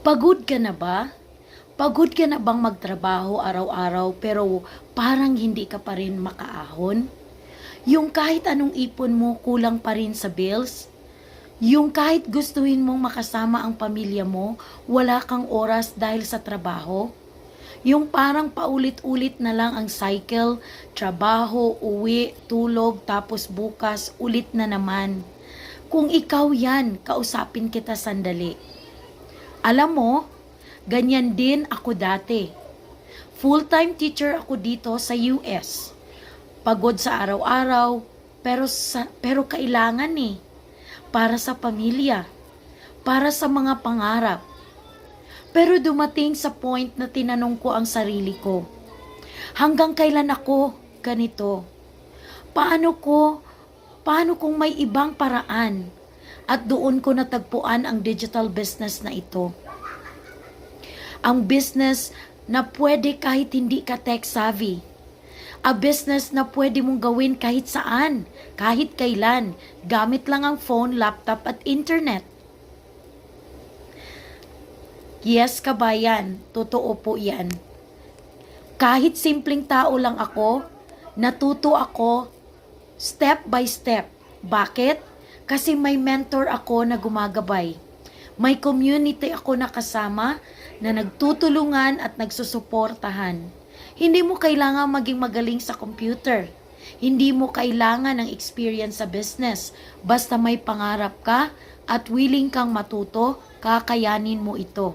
Pagod ka na ba? Pagod ka na bang magtrabaho araw-araw pero parang hindi ka pa rin makaahon? Yung kahit anong ipon mo kulang pa rin sa bills? Yung kahit gustuhin mong makasama ang pamilya mo, wala kang oras dahil sa trabaho? Yung parang paulit-ulit na lang ang cycle, trabaho, uwi, tulog, tapos bukas, ulit na naman. Kung ikaw yan, kausapin kita sandali. Alam mo, ganyan din ako dati. Full-time teacher ako dito sa US. Pagod sa araw-araw, pero sa, pero kailangan eh para sa pamilya, para sa mga pangarap. Pero dumating sa point na tinanong ko ang sarili ko, hanggang kailan ako ganito? Paano ko, paano kung may ibang paraan? At doon ko natagpuan ang digital business na ito. Ang business na pwede kahit hindi ka tech savvy. A business na pwede mong gawin kahit saan, kahit kailan, gamit lang ang phone, laptop at internet. Yes, kabayan, totoo po yan. Kahit simpleng tao lang ako, natuto ako step by step. Bakit? Kasi may mentor ako na gumagabay. May community ako na kasama na nagtutulungan at nagsusuportahan. Hindi mo kailangan maging magaling sa computer. Hindi mo kailangan ng experience sa business. Basta may pangarap ka at willing kang matuto, kakayanin mo ito.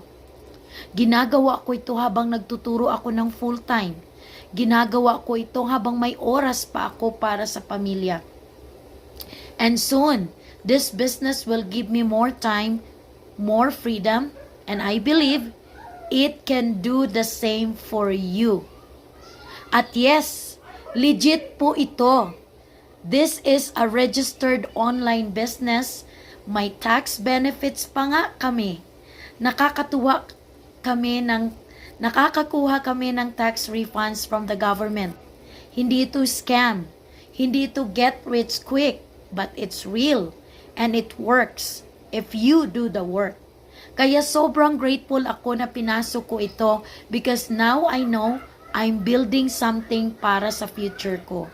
Ginagawa ko ito habang nagtuturo ako ng full-time. Ginagawa ko ito habang may oras pa ako para sa pamilya. And soon, this business will give me more time, more freedom, and I believe it can do the same for you. At yes, legit po ito. This is a registered online business. May tax benefits pa nga kami. Nakakatuwa kami ng nakakakuha kami ng tax refunds from the government. Hindi ito scam. Hindi ito get rich quick, but it's real and it works if you do the work. Kaya sobrang grateful ako na pinasok ko ito because now I know I'm building something para sa future ko.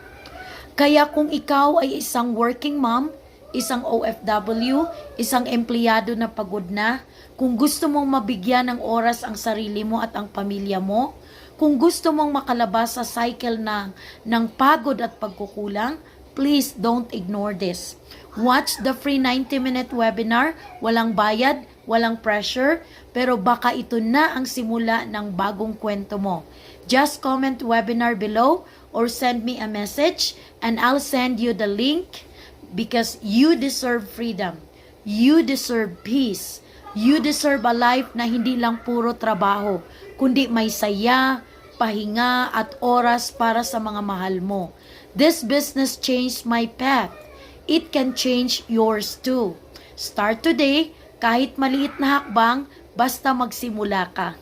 Kaya kung ikaw ay isang working mom, isang OFW, isang empleyado na pagod na, kung gusto mong mabigyan ng oras ang sarili mo at ang pamilya mo, kung gusto mong makalabas sa cycle ng, ng pagod at pagkukulang, please don't ignore this. Watch the free 90-minute webinar, walang bayad, walang pressure, pero baka ito na ang simula ng bagong kwento mo. Just comment webinar below or send me a message and I'll send you the link because you deserve freedom. You deserve peace. You deserve a life na hindi lang puro trabaho, kundi may saya, pahinga at oras para sa mga mahal mo. This business changed my path. It can change yours too. Start today, kahit maliit na hakbang, basta magsimula ka.